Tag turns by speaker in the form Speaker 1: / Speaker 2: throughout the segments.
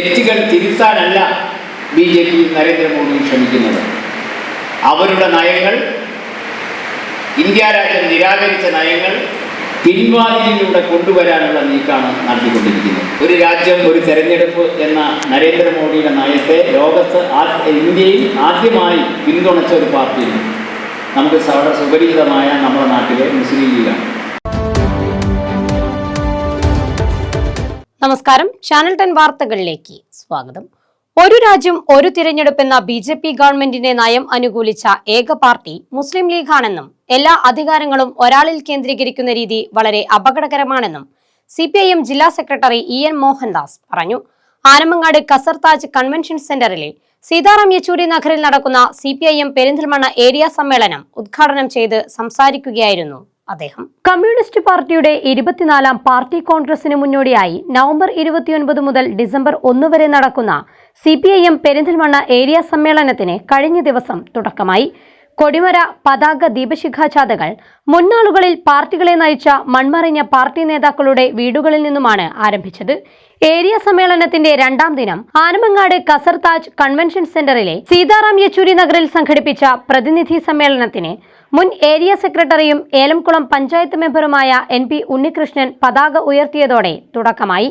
Speaker 1: തെറ്റുകൾ തിരുത്താനല്ല B J P Narendra Modi ശ്രമിക്കുന്നത്. അവരുടെ നയങ്ങൾ ഇന്ത്യ രാജ്യം നിരാകരിച്ച നയങ്ങൾ പിൻവാതിലിലൂടെ കൊണ്ടുവരാനുള്ള നീക്കമാണ് നടത്തിക്കൊണ്ടിരിക്കുന്നത്. ഒരു രാജ്യം ഒരു തെരഞ്ഞെടുപ്പ് എന്ന നരേന്ദ്രമോദിയുടെ നയത്തെ ലോകത്ത് ഇന്ത്യയിൽ ആദ്യമായി പിന്തുണച്ച ഒരു പാർട്ടിയാണ്. നമുക്ക് വളരെ സുപരിചിതമായ നമ്മുടെ നാട്ടിലെ മുസ്ലിം ലീഗാണ്.
Speaker 2: നമസ്കാരം. ചാനൽ ടെൻ വാർത്തകളിലേക്ക് സ്വാഗതം. ഒരു രാജ്യം ഒരു തിരഞ്ഞെടുപ്പ് എന്ന ബി ജെ പി ഗവൺമെന്റിന്റെ നയം അനുകൂലിച്ച ഏക പാർട്ടി മുസ്ലിം ലീഗാണെന്നും എല്ലാ അധികാരങ്ങളും ഒരാളിൽ കേന്ദ്രീകരിക്കുന്ന രീതി വളരെ അപകടകരമാണെന്നും സി പി ഐ എം ജില്ലാ സെക്രട്ടറി ഇ എൻ മോഹൻദാസ് പറഞ്ഞു. ആനമങ്ങാട് കസർതാജ് കൺവെൻഷൻ സെന്ററിലെ സീതാറാം യെച്ചൂരി നഗറിൽ നടക്കുന്ന C P I M Perinthalmanna area സമ്മേളനം ഉദ്ഘാടനം ചെയ്ത് സംസാരിക്കുകയായിരുന്നു അദ്ദേഹം. കമ്മ്യൂണിസ്റ്റ് പാർട്ടിയുടെ ഇരുപത്തിനാലാം പാർട്ടി കോൺഗ്രസിന് മുന്നോടിയായി നവംബർ ഇരുപത്തിയൊൻപത് മുതൽ ഡിസംബർ ഒന്ന് വരെ നടക്കുന്ന C P I M Perinthalmanna area സമ്മേളനത്തിന് കഴിഞ്ഞ ദിവസം തുടക്കമായി. കൊടിമര പതാക ദീപശിഖാചാതകൾ മുന്നാളുകളിൽ പാർട്ടികളെ നയിച്ച മൺമറിഞ്ഞ പാർട്ടി നേതാക്കളുടെ വീടുകളിൽ നിന്നുമാണ് ആരംഭിച്ചത്. ഏരിയ സമ്മേളനത്തിന്റെ രണ്ടാം ദിനം ആനമങ്ങാട് കസർതാജ് കൺവെൻഷൻ സെന്ററിലെ സീതാറാം യെച്ചൂരി നഗറിൽ സംഘടിപ്പിച്ച പ്രതിനിധി സമ്മേളനത്തിന് മുൻ ഏരിയ സെക്രട്ടറിയും ഏലംകുളം പഞ്ചായത്ത് മെമ്പറുമായ എൻ പി ഉണ്ണികൃഷ്ണൻ പതാക ഉയർത്തിയതോടെ തുടക്കമായി.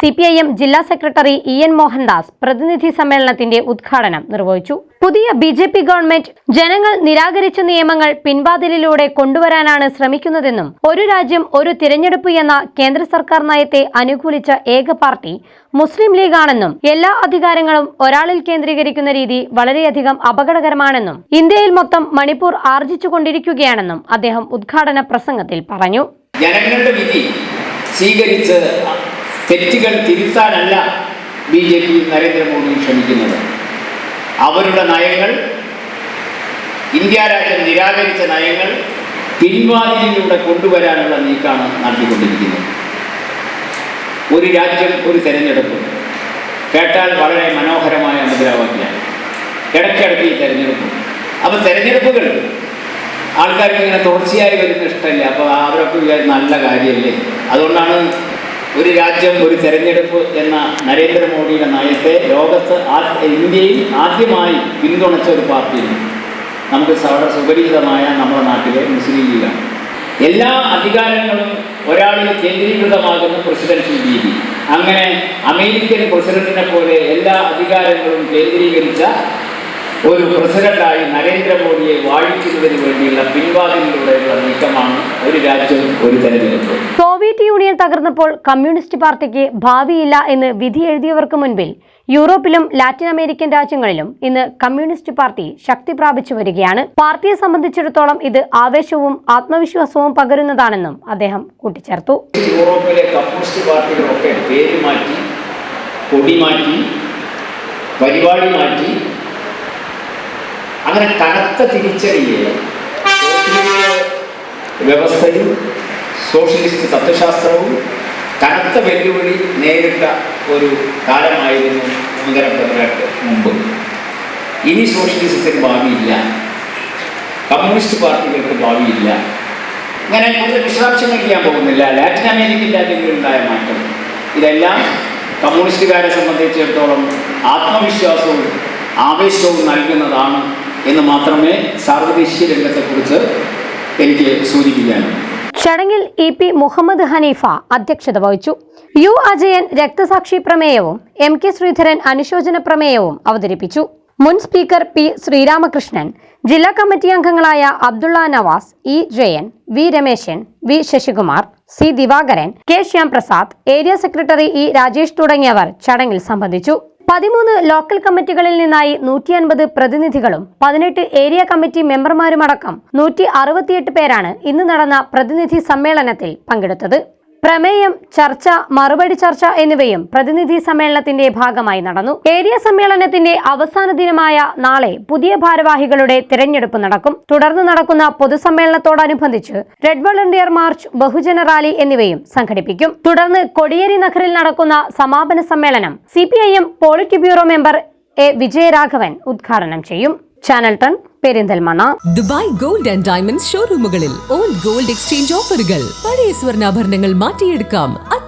Speaker 2: സി പി ഐ എം ജില്ലാ സെക്രട്ടറി ഇ എൻ മോഹൻദാസ് പ്രതിനിധി സമ്മേളനത്തിന്റെ ഉദ്ഘാടനം നിർവഹിച്ചു. പുതിയ ബി ജെ പി ഗവൺമെന്റ് ജനങ്ങൾ നിരാകരിച്ച നിയമങ്ങൾ പിൻവാതിലിലൂടെ കൊണ്ടുവരാനാണ് ശ്രമിക്കുന്നതെന്നും ഒരു രാജ്യം ഒരു തിരഞ്ഞെടുപ്പ് എന്ന കേന്ദ്ര സർക്കാർ നയത്തെ അനുകൂലിച്ച ഏക പാർട്ടി മുസ്ലിം ലീഗാണെന്നും എല്ലാ അധികാരങ്ങളും ഒരാളിൽ കേന്ദ്രീകരിക്കുന്ന രീതി വളരെയധികം അപകടകരമാണെന്നും ഇന്ത്യയിൽ മൊത്തം മണിപ്പൂർ ആർജിച്ചുകൊണ്ടിരിക്കുകയാണെന്നും അദ്ദേഹം ഉദ്ഘാടന പ്രസംഗത്തിൽ പറഞ്ഞു.
Speaker 1: ജനങ്ങളുടെ വിധി സ്വീകരിച്ച് തെറ്റുകൾ തിരുത്താനല്ല ബി ജെ പി നരേന്ദ്രമോദി ശ്രമിക്കുന്നത്. അവരുടെ നയങ്ങൾ ഇന്ത്യ രാജ്യം നിരാകരിച്ച നയങ്ങൾ പിൻവാതിലിലൂടെ കൊണ്ടുവരാനുള്ള നീക്കമാണ് നടത്തിക്കൊണ്ടിരിക്കുന്നത്. ഒരു രാജ്യം ഒരു തെരഞ്ഞെടുപ്പ്. കേട്ടാൽ വളരെ മനോഹരമായ മുദ്രാവാക്യമാണ്. ഇടയ്ക്കിടയ്ക്ക് ഈ തെരഞ്ഞെടുപ്പ്. അപ്പോൾ തെരഞ്ഞെടുപ്പുകൾ ആൾക്കാർക്ക് ഇങ്ങനെ തുടർച്ചയായി വരുന്ന ഇഷ്ടമല്ല. അപ്പോൾ അവരൊക്കെ വിചാരിച്ച നല്ല കാര്യമല്ലേ? അതുകൊണ്ടാണ് ഒരു രാജ്യം ഒരു തെരഞ്ഞെടുപ്പ് എന്ന നരേന്ദ്രമോദിയുടെ നയത്തെ ലോകത്ത് ഇന്ത്യയിൽ ആദ്യമായി പിന്തുണച്ച ഒരു പാർട്ടിയാണ്. നമുക്ക് വളരെ സുപരിചിതമായ നമ്മുടെ നാട്ടിലെ മുസ്ലിം ലീഗാണ് എല്ലാ അധികാരങ്ങളും ഒരാളിൽ കേന്ദ്രീകൃതമാകുന്ന പ്രസിഡൻഷ്യൽ രീതി അങ്ങനെ അമേരിക്കൻ പ്രസിഡന്റിനെ പോലെ എല്ലാ അധികാരങ്ങളും കേന്ദ്രീകരിച്ച ഒരു പ്രസിഡന്റായി നരേന്ദ്രമോദിയെ വാഴിക്കുന്നതിന് വേണ്ടിയുള്ള പിൻവാതിലൂടെയുള്ള നീക്കമാണ് ഒരു രാജ്യവും ഒരു തെരഞ്ഞെടുപ്പ്
Speaker 2: സോവിയറ്റ് യൂണിയൻ തകർന്നപ്പോൾ കമ്മ്യൂണിസ്റ്റ് പാർട്ടിക്ക് ഭാവിയില്ല എന്ന് വിധി എഴുതിയവർക്ക് മുൻപിൽ യൂറോപ്പിലും ലാറ്റിൻ അമേരിക്കൻ രാജ്യങ്ങളിലും ഇന്ന് കമ്മ്യൂണിസ്റ്റ് പാർട്ടി ശക്തി പ്രാപിച്ചു വരികയാണ്. പാർട്ടിയെ സംബന്ധിച്ചിടത്തോളം ഇത് ആവേശവും ആത്മവിശ്വാസവും പകരുന്നതാണെന്നും അദ്ദേഹം കൂട്ടിച്ചേർത്തു.
Speaker 1: യൂറോപ്പിലെ കമ്മ്യൂണിസ്റ്റ് പാർട്ടികളൊക്കെ പേര് മാറ്റി കൊടി മാറ്റി പരിപാടി മാറ്റി അങ്ങനെ കനത്ത തിരിച്ചടിയെ വ്യവസ്ഥയും സോഷ്യലിസ്റ്റ് തത്വശാസ്ത്രവും കനത്ത വെല്ലുവിളി നേരിട്ട ഒരു കാലമായിരുന്നു ഒന്നര പതിനെട്ട് മുമ്പ്. ഇനി സോഷ്യലിസത്തിന് ഭാവിയില്ല. കമ്മ്യൂണിസ്റ്റ് പാർട്ടികൾക്ക് ഭാവിയില്ല. ഇങ്ങനെ കൂടുതൽ വിശദാംശങ്ങൾ ചെയ്യാൻ പോകുന്നില്ല. ലാറ്റിൻ അമേരിക്കൻ രാജ്യങ്ങളിലുണ്ടായ മാറ്റം. ഇതെല്ലാം കമ്മ്യൂണിസ്റ്റുകാരെ സംബന്ധിച്ചിടത്തോളം ആത്മവിശ്വാസവും ആവേശവും നൽകുന്നതാണ് എന്ന് മാത്രമേ സാർവദേശീയ രംഗത്തെക്കുറിച്ച് എനിക്ക് സൂചിപ്പിക്കാൻ.
Speaker 2: ചടങ്ങിൽ ഇ പി മുഹമ്മദ് ഹനീഫ അധ്യക്ഷത വഹിച്ചു. യു അജയൻ രക്തസാക്ഷി പ്രമേയവും എം കെ ശ്രീധരൻ അനുശോചന പ്രമേയവും അവതരിപ്പിച്ചു. മുൻ സ്പീക്കർ പി ശ്രീരാമകൃഷ്ണൻ ജില്ലാ കമ്മിറ്റി അംഗങ്ങളായ Abdulla Navas E Jayan V Rameshan V Sasikumar C Divakaran K Shyamprasad area secretary E Rajesh തുടങ്ങിയവർ ചടങ്ങിൽ സംബന്ധിച്ചു. പതിമൂന്ന് ലോക്കൽ കമ്മിറ്റികളിൽ നിന്നായി നൂറ്റി അൻപത് പ്രതിനിധികളും പതിനെട്ട് ഏരിയ കമ്മിറ്റി മെമ്പർമാരുമടക്കം നൂറ്റി അറുപത്തിയെട്ട് പേരാണ് ഇന്ന് നടന്ന പ്രതിനിധി സമ്മേളനത്തിൽ പങ്കെടുത്തത്. പ്രമേയം ചർച്ച മറുപടി ചർച്ച എന്നിവയും പ്രതിനിധി സമ്മേളനത്തിന്റെ ഭാഗമായി നടന്നു. ഏരിയ സമ്മേളനത്തിന്റെ അവസാന ദിനമായ നാളെ പുതിയ ഭാരവാഹികളുടെ തിരഞ്ഞെടുപ്പ് നടക്കും. തുടർന്ന് നടക്കുന്ന പൊതുസമ്മേളനത്തോടനുബന്ധിച്ച് റെഡ് വളണ്ടിയർ മാർച്ച് ബഹുജന റാലി എന്നിവയും സംഘടിപ്പിക്കും. തുടർന്ന് കൊടിയേരി നഗറിൽ നടക്കുന്ന സമാപന സമ്മേളനം C polit bureau member A Vijayaraghavan ഉദ്ഘാടനം ചെയ്യും. Channel ton Perinthalmanna
Speaker 3: Dubai gold and diamond ഷോറൂമുകളിൽ old gold exchange ഓഫറുകൾ. പഴയ സ്വർണാഭരണങ്ങൾ മാറ്റിയെടുക്കാം.